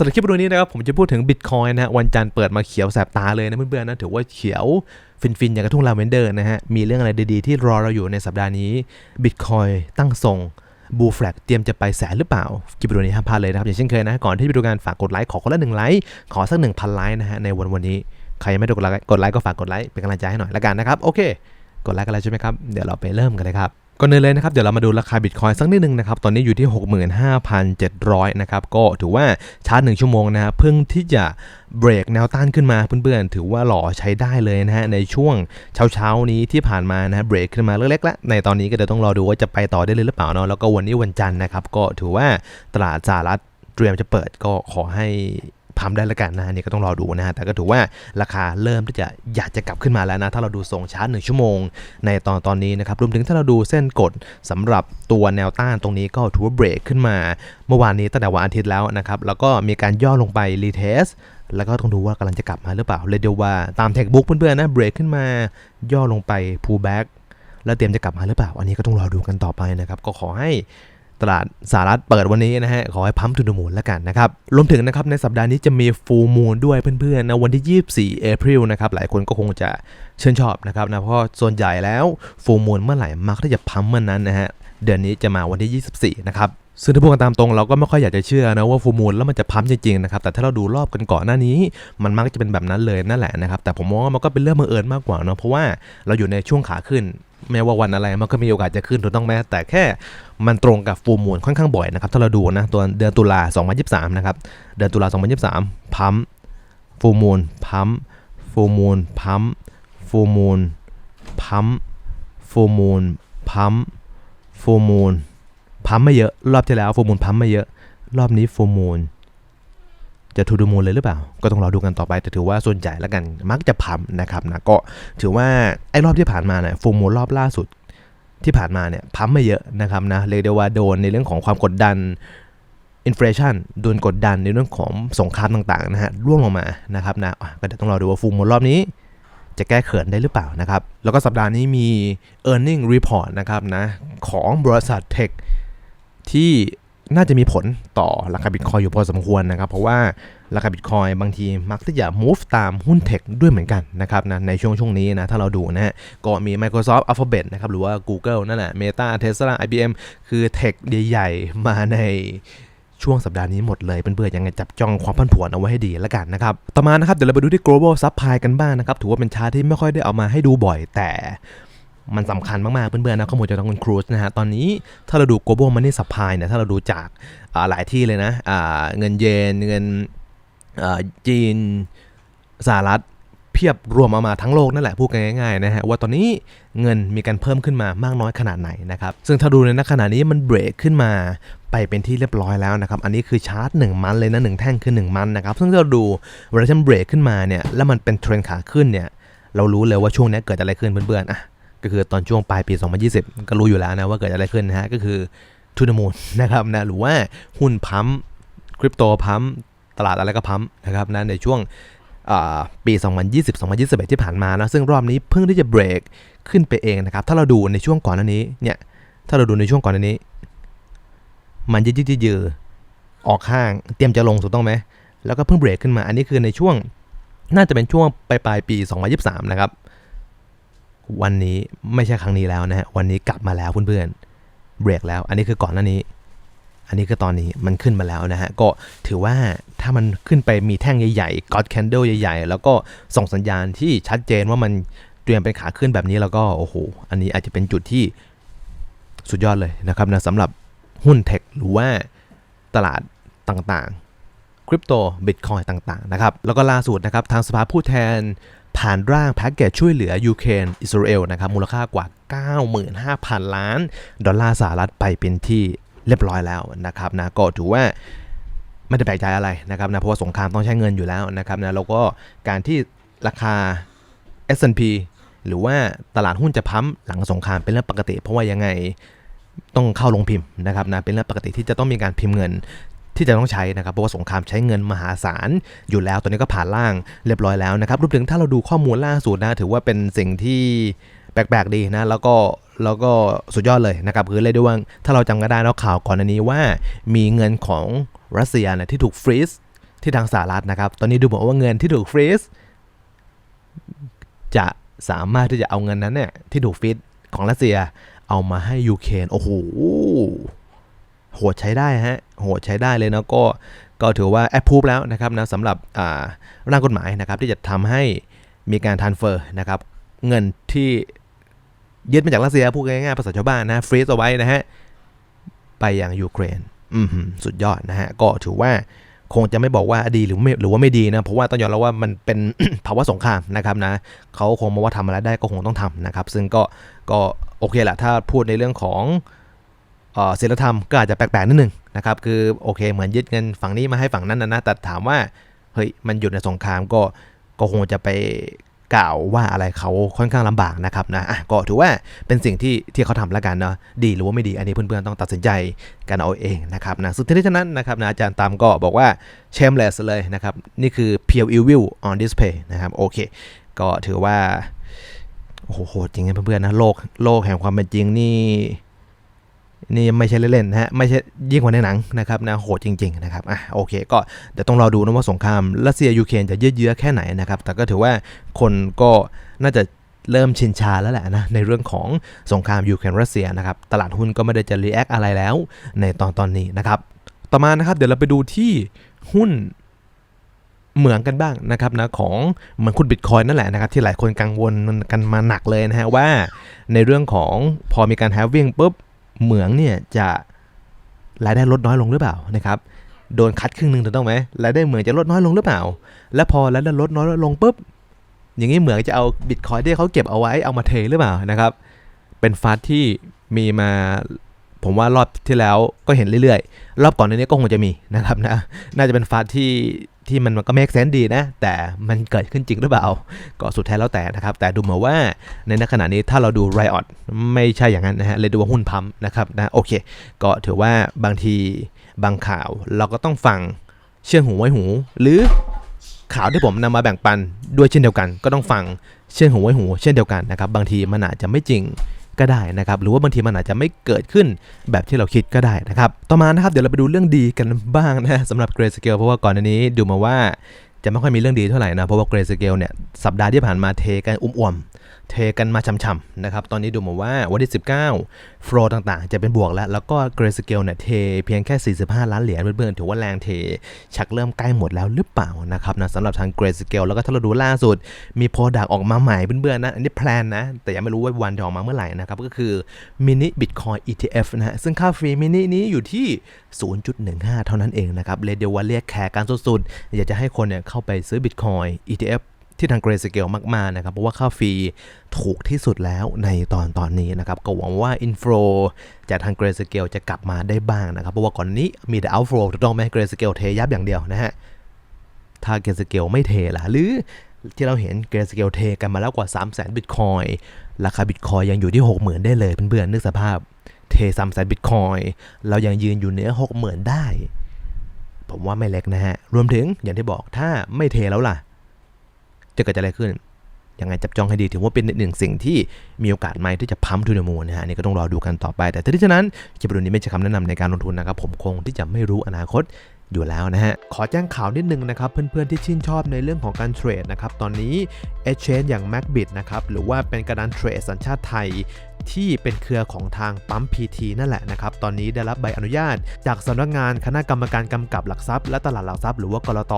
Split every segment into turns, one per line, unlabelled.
สำหรับคลิปวิดีโอนี้นะครับผมจะพูดถึง Bitcoin นะฮะวันจันทร์เปิดมาเขียวแสบตาเลยนะเพื่อนๆนะถือว่าเขียวฟินๆ อย่างกระทุ่งลาเวนเดอร์นะฮะมีเรื่องอะไรดีๆ ที่รอเราอยู่ในสัปดาห์นี้ Bitcoin ตั้งทรงบูแฟลกเตรียมจะไปแสนหรือเปล่า คลิปวิดีโอนี้ห้ามพลาดเลยนะครับ อย่างเช่นเคยนะ ก่อนที่ไปดูการฝากกดไลค์ขอคนละหนึ่งไลค์ขอสักหนึ่งพันไลค์นะฮะในวันวันนี้ ใครยังไม่ได้กดไลค์กดไลค์ก็ฝากกดไลค์เป็นกำลังใจให้หน่อยละกันนะครับโอเค กดไลค์กันแล้วใช่ไหมครับเดี๋ยวเราไปเริ่มกันเลยครับ ก่อนอื่นเลยนะครับเดี๋ยวเรามาดูราคาบิตคอยสักนิดนึงนะครับตอนนี้อยู่ที่ 65,700 นะครับก็ถือว่าชาร์จ 1 ชั่วโมงนะฮะเพิ่งที่จะเบรกแนวต้านขึ้นมาเพื่อนๆ ถือว่าหล่อใช้ได้เลยนะฮะในช่วงเช้าๆนี้ที่ผ่านมานะฮะเบรกขึ้นมาเล็กๆแล้วในตอนนี้ก็เดี๋ยวต้องรอดูว่าจะไปต่อได้เลยหรือเปล่าเนาะแล้วก็วันนี้วันจันทร์นะครับก็ถือว่าตลาดสหรัฐเตรียมจะเปิดก็ขอให้ พัมได้ล้วกันนะอันนี่ก็ต้องรอดูนะฮะแต่ก็ถือว่าราคาเริ่มที่จะอยากจะกลับขึ้นมาแล้วนะถ้าเราดูทรงชาร์จหนึ่งชั่วโมง ในตอนตอนนี้นะครับรวมถึงถ้าเราดูเส้นกดสำหรับตัวแนวต้านตรงนี้ก็ถือว่าเบรกขึ้นมา เมื่อวานนี้ตั้งแต่วันอาทิตย์แล้วนะครับแล้วก็มีการย่อลงไปรีเทสแล้วก็ต้องดูว่ากำลังจะกลับมาหรือเปล่าเลยเดียวว่าตามเทคบุ๊กเพื่อนๆนะเบรกขึ้นมาย่อลงไป pull back แล้วเตรียมจะกลับมาหรือเปล่า อันนี้ก็ต้องรอดูกันต่อไปนะครับ ก็ขอให้ ตลาดสหรัฐเปิดวันนี้นะฮะ ขอให้พัมทุนมูลแล้วกันนะครับ รวมถึงนะครับในสัปดาห์นี้จะมีฟูมูลด้วยเพื่อนๆนะวันที่ 24เมษายนนะครับ หลายคนก็คงจะชื่นชอบนะครับนะเพราะส่วนใหญ่แล้วฟูมูลเมื่อไหร่มักที่จะพัมเมื่อนนั้นนะฮะ เดือนนี้จะมาวันที่ 24 นะครับซึ่งถ้าพูดกันตามตรงเราก็ไม่ค่อยอยากจะเชื่อนะว่าฟูมูลแล้วมันจะพัมจริงๆนะครับแต่ถ้าเราดูรอบกันก่อนหน้านี้ มันมักจะเป็นแบบนั้นเลยนั่นแหละนะครับแต่ผมมองว่ามันก็เป็นเรื่องบังเอิญมากกว่าเนาะเพราะว่าเราอยู่ในช่วงขาขึ้นแม้ว่าวันอะไรมันก็มีโอกาสจะขึ้นถูกต้องไหมแต่แค่มันตรงกับฟูมูลค่อนข้างบ่อยนะครับถ้าเราดูนะตัวเดือนตุลา2023นะครับเดือนตุลา2023พัมฟูมูลพัมฟูมูลพัมฟูมูลพัมฟูมูลพัม ฟูมูลพัมไม่เยอะ รอบที่แล้วฟูมูลพัมไม่เยอะ รอบนี้ฟูมูลจะทูดูมูลเลยหรือเปล่า ก็ต้องรอดูกันต่อไป แต่ถือว่าส่วนใหญ่แล้วกัน มักจะพัมนะครับนะ ก็ถือว่าไอ้รอบที่ผ่านมาเนี่ยฟูมูลรอบล่าสุดที่ผ่านมาเนี่ยพัมไม่เยอะนะครับนะ เรียกได้ว่าโดนในเรื่องของความกดดันอินฟลชันโดนกดดันในเรื่องของสงครามต่างๆนะฮะร่วงลงมานะครับนะก็เดี๋ยวต้องรอดูว่าฟูมูลรอบนี้ จะแก้เขินได้หรือเปล่านะครับ แล้วก็สัปดาห์นี้มี e a r n i n g report นะครับนะของบริษัทเทคที่น่าจะมีผลต่อราคาบิตคอยอยู่พอสมควรนะครับ เพราะว่าราคาบิตคอยบางทีมักที่จะ move ตามหุ้นเทคด้วยเหมือนกันนะครับนะในช่วงช่วงนี้นะ ถ้าเราดูนะฮะก็มี Microsoft Alphabet นะครับ หรือว่า Google นั่นแหละ Meta Tesla IBM คือเทคใหญ่ๆ มาใน ช่วงสัปดาห์นี้หมดเลยเพื่อนๆยังไงจับจ้องความพันผวนเอาไว้ให้ดีแล้วกันนะครับต่อมานะครับเดี๋ยวเราไปดูที่ global supply กันบ้างนะครับถือว่าเป็นชาร์ตที่ไม่ค่อยได้เอามาให้ดูบ่อยแต่มันสำคัญมาก ๆ เพื่อน ๆ นะข้อมูลจากทางคุณครูสนะฮะ ตอนนี้ถ้าเราดู global money supply เนี่ย ถ้าเราดูจากหลายที่เลยนะเงินเยน เงินจีนสหรัฐเพียบรวมเอามาทั้งโลกนั่นแหละพูดกันง่าย ๆ นะฮะ ว่าตอนนี้เงินมีการเพิ่มขึ้นมามากน้อยขนาดไหนนะครับ ซึ่งถ้าดูในนักขณะนี้มันเบรกขึ้นมา ไปเป็นที่เรียบร้อยแล้วนะครับ อันนี้คือชาร์ต1มันเลยนะ 1 แท่งคือ 1 มันนะครับ ซึ่งเราดูเวลาที่มันเบรกขึ้นมาเนี่ย แล้วมันเป็นเทรนขาขึ้นเนี่ย เรารู้เลยว่าช่วงนี้เกิดอะไรขึ้นเพื่อนๆ อะ ก็คือตอนช่วงปลายปี 2020 ก็รู้อยู่แล้วนะว่าเกิดอะไรขึ้นนะฮะ ก็คือทุนมูลนะครับนะ หรือว่าหุ้นพัมคริปโตพัมตลาดอะไรก็พัมนะครับนะ ในช่วงปี 2020-2021 ที่ผ่านมานะ ซึ่งรอบนี้เพิ่งที่จะเบรกขึ้นไปเองนะครับ ถ้าเราดูในช่วงก่อนหน้านี้เนี่ย ถ้าเราดูในช่วงก่อนหน้านี้ มันยืดยืดยืออกข้าง เตรียมจะลงถูกต้องไหม แล้วก็เพิ่งเบรกขึ้นมา อันนี้คือในช่วง น่าจะเป็นช่วงปลายปลายปี 2023 นะครับ วันนี้ไม่ใช่ครั้งนี้แล้วนะฮะ วันนี้กลับมาแล้วเพื่อนๆ เบรกแล้ว อันนี้คือก่อนหน้านี้ อันนี้คือตอนนี้มันขึ้นมาแล้วนะฮะ ก็ถือว่าถ้ามันขึ้นไปมีแท่งใหญ่ๆ God Candle ใหญ่ ๆ แล้วก็ส่งสัญญาณที่ชัดเจนว่ามันเตรียมเป็นขาขึ้นแบบนี้แล้วก็โอ้โห อันนี้อาจจะเป็นจุดที่สุดยอดเลยนะครับนะสำหรับ หุ้นเทคหรือว่าตลาดต่างๆ คริปโต บิตคอยต่างๆ นะครับ แล้วก็ล่าสุดนะครับ ทางสภาผู้แทนผ่านร่างแพ็กเกจช่วยเหลือยูเครนอิสราเอลนะครับ มูลค่ากว่า 95,000 ล้าน ดอลลาร์สหรัฐไปเป็นที่เรียบร้อยแล้วนะครับนะก็ถือว่าไม่ได้แปลกใจอะไรนะครับนะเพราะว่าสงครามต้องใช้เงินอยู่แล้วนะครับนะแล้วก็การที่ราคา S&P หรือว่าตลาดหุ้นจะพั้มหลังสงครามเป็นเรื่องปกติ เพราะว่ายังไง ต้องเข้าลงพิมพ์นะครับนะเป็นเรื่องปกติที่จะต้องมีการพิมพ์เงินที่จะต้องใช้นะครับเพราะว่าสงครามใช้เงินมหาศาลอยู่แล้วตอนนี้ก็ผ่านล่างเรียบร้อยแล้วนะครับรวมถึงถ้าเราดูข้อมูลล่าสุดนะถือว่าเป็นสิ่งที่แปลกๆดีนะแล้วก็แล้วก็สุดยอดเลยนะครับคือเลยด้วยว่าถ้าเราจำกันได้แล้วข่าวก่อนอันนี้ว่า มีเงินของรัสเซียนะที่ถูกฟรีซที่ทางสหรัฐนะครับ ตอนนี้ดูเหมือนว่าเงินที่ถูกฟรีซจะสามารถที่จะเอาเงินนั้นเนี่ยที่ถูกฟรีซของรัสเซีย เอามาให้ยูเครนโอ้โหโหดใช้ได้ฮะโหดใช้ได้เลยนะก็ก็ถือว่าแอปพูฟแล้วนะครับนะสำหรับอ่าร่างกฎหมายนะครับที่จะทำให้มีการทันเฟอร์นะครับ เงินที่ยึดมาจากรัสเซียพูดง่ายๆภาษาชาวบ้านนะฟรีซเอาไว้นะฮะ ไปยังยูเครน อือหือสุดยอดนะฮะ ก็ถือว่า คงจะไม่บอกว่าดีหรือไม่หรือว่าไม่ดีนะ เพราะว่าต้องยอมรับว่ามันเป็นภาวะสงครามนะครับนะเขาคงมาว่าทำอะไรได้ก็คงต้องทำนะครับ ซึ่งก็ก็โอเคแหละถ้าพูดในเรื่องของศีลธรรมก็อาจจะแปลกๆนิดนึงนะครับ คือโอเคเหมือนยึดเงินฝั่งนี้มาให้ฝั่งนั้นนะนะแต่ถามว่าเฮ้ยมันหยุดในสงครามก็ก็คงจะไป กล่าวว่าอะไรเขาค่อนข้างลำบากนะครับนะะก็ถือว่าเป็นสิ่งที่ที่เขาทำแล้วกันเนาะดีหรือว่าไม่ดีอันนี้เพื่อนๆต้องตัดสินใจกันเอาเองนะครับนะสุดท้ายนั้นนะครับนะอาจารย์ตามก็บอกว่า shameless เลยนะครับ นี่คือ pure evil on display นะครับโอเค ก็ถือว่าโอ้โหดจริงนะเพื่อนๆนะโลกโลกแห่งความเป็นจริงนี่ นี่ไม่ใช่เล่นๆนะฮะไม่ใช่ยิ่งกว่าในหนังนะครับนะโหดจริงๆนะครับอะโอเค ก็เดี๋ยวต้องรอดูนะว่าสงครามรัสเซียยูเครนจะยืดเยื้อแค่ไหนนะครับแต่ก็ถือว่าคนก็น่าจะเริ่มชินชาแล้วแหละนะในเรื่องของสงครามยูเครนรัสเซียนะครับตลาดหุ้นก็ไม่ได้จะรีแอคอะไรแล้วในตอนตอนนี้นะครับต่อมานะครับเดี๋ยวเราไปดูที่หุ้นเหมืองกันบ้างนะครับนะของเหมือนคุณบิตคอยนั่นแหละนะครับที่หลายคนกังวลกันมาหนักเลยนะฮะว่าในเรื่องของพอมีการแฮฟวิ่งปุ๊บ เหมืองเนี่ยจะรายได้ลดน้อยลงหรือเปล่านะครับโดนคัดครึ่งหนึ่งถูกต้องไหมรายได้เหมืองจะลดน้อยลงหรือเปล่า และพอรายได้ลดน้อยลงปุ๊บอย่างนี้เหมืองจะเอาบิตคอยที่เขาเก็บเอาไว้เอามาเทหรือเปล่านะครับ เป็นฟัดที่มีมาผมว่ารอบที่แล้วก็เห็นเรื่อยๆ รอบก่อนหน้านี้ก็คงจะมีนะครับนะ น่าจะเป็นฟาสที่ที่มันก็ make sense ดีนะ แต่มันเกิดขึ้นจริงหรือเปล่า ก็สุดท้ายแล้วแต่นะครับ แต่ดูเหมือนว่าในขณะนี้ถ้าเราดู Riot ไม่ใช่อย่างนั้นนะฮะเลยดูว่าหุ้นพัมนะครับนะโอเค ก็ถือว่าบางทีบางข่าวเราก็ต้องฟังเชื่อหูไว้หู หรือข่าวที่ผมนำมาแบ่งปันด้วยเช่นเดียวกัน ก็ต้องฟังเชื่อหูไว้หู เช่นเดียวกันนะครับบางทีมันอาจจะไม่จริง ก็ได้นะครับ หรือว่าบางทีมันอาจจะไม่เกิดขึ้นแบบที่เราคิดก็ได้นะครับ ต่อมานะครับเดี๋ยวเราไปดูเรื่องดีกันบ้างนะสำหรับเกรซเกลเพราะว่าก่อนอันนี้ดูมาว่าจะไม่ค่อยมีเรื่องดีเท่าไหร่นะ เพราะว่าเกรซเกลเนี่ยสัปดาห์ที่ผ่านมาเทกันอุ่มอ่ม เทกันมาช่ำๆนะครับ ตอนนี้ดูมาว่าวันที่ 19 โฟลต่างๆ จะเป็นบวกแล้ว แล้วก็ Grayscale เนี่ยเทเพียงแค่ 45 ล้านเหรียญเพื่อนๆถือว่าแรงเท ชักเริ่มใกล้หมดแล้วหรือเปล่านะครับนะสำหรับทาง Grayscale แล้วก็ถ้าเราดูล่าสุด มีโปรดักออกมาใหม่เพื่อนๆนะอันนี้แพลนนะ แต่ยังไม่รู้ว่าวันจะออกมาเมื่อไหร่นะครับ ก็คือมินิบิตคอย ETF นะฮะซึ่งค่าฟรีมินินี้อยู่ที่ 0.15 เท่านั้นเองนะครับเลยเดียวว่าเรียกแขกกันสุดๆอยากจะให้คนเนี่ยเข้าไปซื้อบิตคอย ETF ที่ทาง Grayscale มากๆนะครับเพราะว่าค่าฟรีถูกที่สุดแล้วในตอนตอนนี้นะครับก็หวังว่า inflow จากทาง Grayscale จะกลับมาได้บ้างนะครับเพราะว่าก่อนนี้มีแต่ outflow ถูกต้องไหม Grayscale เทยับอย่างเดียวนะฮะถ้า Grayscale ไม่เทล่ะหรือที่เราเห็น Grayscale เทกันมาแล้วกว่า 3 0 0 0 0 0บิตคอยราคาบิตคอยยังอยู่ที่ 60,000 ได้เลยเพื่อนๆนึกสภาพเท3 0 0 0 0บิตคอยเรายังยืนอยู่เหนือ60,000 ได้ ผมว่าไม่เล็กนะฮะ รวมถึงอย่างที่บอกถ้าไม่เทแล้วล่ะ จะเกิดอะไรขึ้นยังไงจับจองให้ดีถือว่าเป็นหนึ่งสิ่งที่มีโอกาสไหมที่จะพัมทูเดมูนนะฮะนี่ก็ต้องรอดูกันต่อไป แต่ที่ฉะนั้นคลิปวิดีโอนี้ไม่ใช่คำแนะนำในการลงทุนนะครับ ผมคงที่จะไม่รู้อนาคตอยู่แล้วนะฮะ ขอแจ้งข่าวนิดนึงนะครับ เพื่อนๆที่ชื่นชอบในเรื่องของการเทรดนะครับ ตอนนี้ Exchange อย่าง MacBit นะครับ หรือว่าเป็นกระดานเทรดสัญชาติไทย ที่เป็นเครือของทางปั๊ม PT นั่นแหละนะครับตอนนี้ได้รับใบอนุญาต จากสำนักงานคณะกรรมการกำกับหลักทรัพย์และตลาดหลักทรัพย์หรือว่ากรต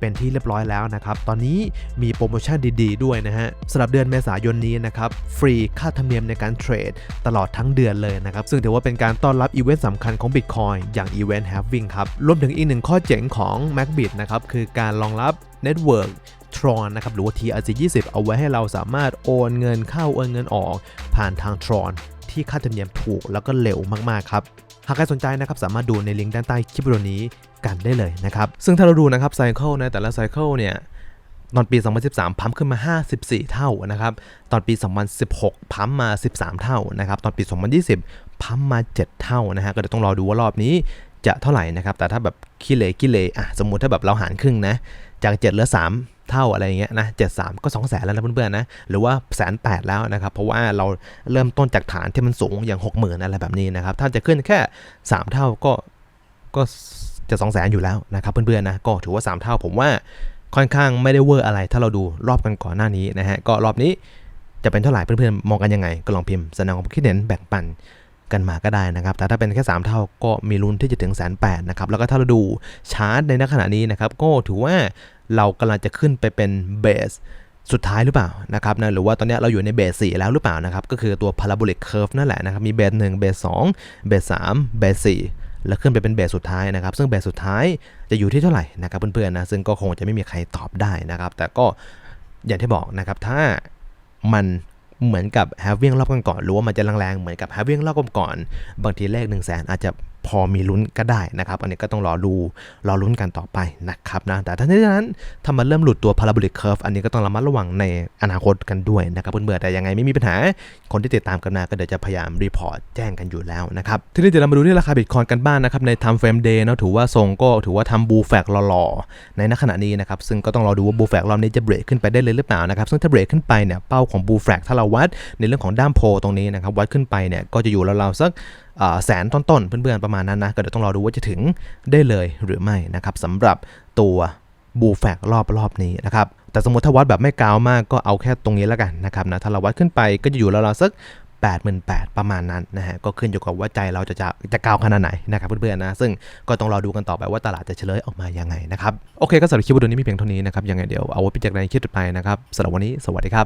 เป็นที่เรียบร้อยแล้วนะครับตอนนี้มีโปรโมชั่นดีๆ ด้วยนะฮะสำหรับเดือนเมษายนนี้นะครับฟรีค่าธรรมเนียมในการเทรดตลอดทั้งเดือนเลยนะครับซึ่งถือว่าเป็นการต้อนรับอีเวนต์สำคัญของ Bitcoin อย่างอีเวนต์ Halving ครับรวมถึงอีกหนึ่งข้อเจ๋งของ MacBit นะครับคือการรองรับ Network Tron นะครับหรือว่า TRC20 เอาไว้ให้เราสามารถโอนเงินเข้าโอนเงินออกผ่านทาง Tron ที่ค่าธรรมเนียมถูกแล้วก็เร็วมากๆครับหากใครสนใจนะครับสามารถดูในลิงก์ด้านใต้คลิปวิดีโอนี้กันได้เลยนะครับ ซึ่งถ้าเราดูนะครับไซเคิลในแต่ละไซเคิลเนี่ยตอนปี 2013 พัมขึ้นมา 54 เท่านะครับ ตอนปี 2016 พัมมา 13 เท่านะครับ ตอนปี 2020 พัมมา 7 เท่านะฮะ ก็เดี๋ยวต้องรอดูว่ารอบนี้จะเท่าไหร่นะครับ แต่ถ้าแบบขี้เลขี้เลอะ สมมุติถ้าแบบเราหารครึ่งนะ จาก 7 เหลือ 3 เท่าอะไรอย่างเงี้ยนะ73ก็2 0 0แสนแล้วนะเพื่อนๆนะหรือว่าแสนแปดแล้วนะครับเพราะว่าเราเริ่มต้นจากฐานที่มันสูงอย่าง60,000อะไรแบบนี้นะครับถ้าจะขึ้นแค่3เท่าก็ก็จะ2 0 0 0 0 0อยู่แล้วนะครับเพื่อนๆนะก็ถือว่า3เท่าผมว่าค่อนข้างไม่ได้เวอร์อะไร ถ้าเราดูรอบกันก่อนหน้านี้นะฮะก็รอบนี้จะเป็นเท่าไหร่เพื่อนๆมองกันยังไงก็ลองพิมพ์แสดงความคิดเห็นแบ่งปัน กันมาก็ได้นะครับ แต่ถ้าเป็นแค่ 3 เท่าก็มีลุ้นที่จะถึงแสนแปดนะครับ แล้วก็ถ้าเราดูชาร์ตในณขณะนี้นะครับ ก็ถือว่าเรากำลังจะขึ้นไปเป็นเบสสุดท้ายหรือเปล่านะครับนะหรือว่าตอนนี้เราอยู่ในเบส4แล้วหรือเปล่านะครับ ก็คือตัว parabolic curve นั่นแหละนะครับ มีเบส1เบส2เบส3เบส4แล้วขึ้นไปเป็นเบสสุดท้ายนะครับ ซึ่งเบสสุดท้ายจะอยู่ที่เท่าไหร่นะครับเพื่อนๆนะซึ่งก็คงจะไม่มีใครตอบได้นะครับ แต่ก็อย่างที่บอกนะครับถ้ามัน เหมือนกับแฮฟเวียงรอบก่อนๆหรือว่ามันจะแรงๆเหมือนกับแฮฟเวียงรอบก่อนๆบางทีเลข1นึ่งแสนอาจจะ พอมีลุ้นก็ได้นะครับ อันนี้ก็ต้องรอดูรอลุ้นกันต่อไปนะครับนะแต่ทั้งนี้ทั้งนั้นถ้ามันเริ่มหลุดตัว parabolic curve อันนี้ก็ต้องระมัดระวังในอนาคตกันด้วยนะครับเพื่อนๆแต่ยังไงไม่มีปัญหา คนที่ติดตามกันมาก็เดี๋ยวจะพยายามรีพอร์ตแจ้งกันอยู่แล้วนะครับทีนี้เดี๋ยวเรามาดูที่ราคาบิตคอยกันบ้างนะครับใน time frame day เนาะถือว่าทรงก็ถือว่าทำบูแฟกหล่อๆในณขณะนี้นะครับซึ่งก็ต้องรอดูว่าบูแฟกรอบนี้จะเบรกขึ้นไปได้เลยหรือเปล่านะครับซึ่งถ้าเบรกขึ้นไปเนี่ยเป้าของบูแฟกถ้าเราวัดในเรื่องของด้ามโพตรงนี้นะครับวัดขึ้นไปเนี่ยก็จะอยู่ราวๆสัก แสนต้นๆ เพื่อนๆ ประมาณนั้นนะ ก็เดี๋ยวต้องรอดูว่าจะถึงได้เลยหรือไม่นะครับสำหรับตัวบูแฟกรอบรอบนี้นะครับ แต่สมมติถ้าวัดแบบไม่กาวมากก็เอาแค่ตรงนี้แล้วกันนะครับนะ ถ้าเราวัดขึ้นไปก็จะอยู่ราวๆสัก88,000ประมาณนั้นนะฮะ ก็ขึ้นอยู่กับว่าใจเราจะจะจะกาวขนาดไหนนะครับเพื่อนๆนะ ซึ่งก็ต้องรอดูกันต่อไปว่าตลาดจะเฉลยออกมายังไงนะครับ โอเคก็สำหรับคลิปวิดีโอนี้มีเพียงเท่านี้นะครับ ยังไงเดี๋ยวเอาไว้พิจารณาในคลิปต่อไปนะครับสำหรับวันนี้สวัสดีครับ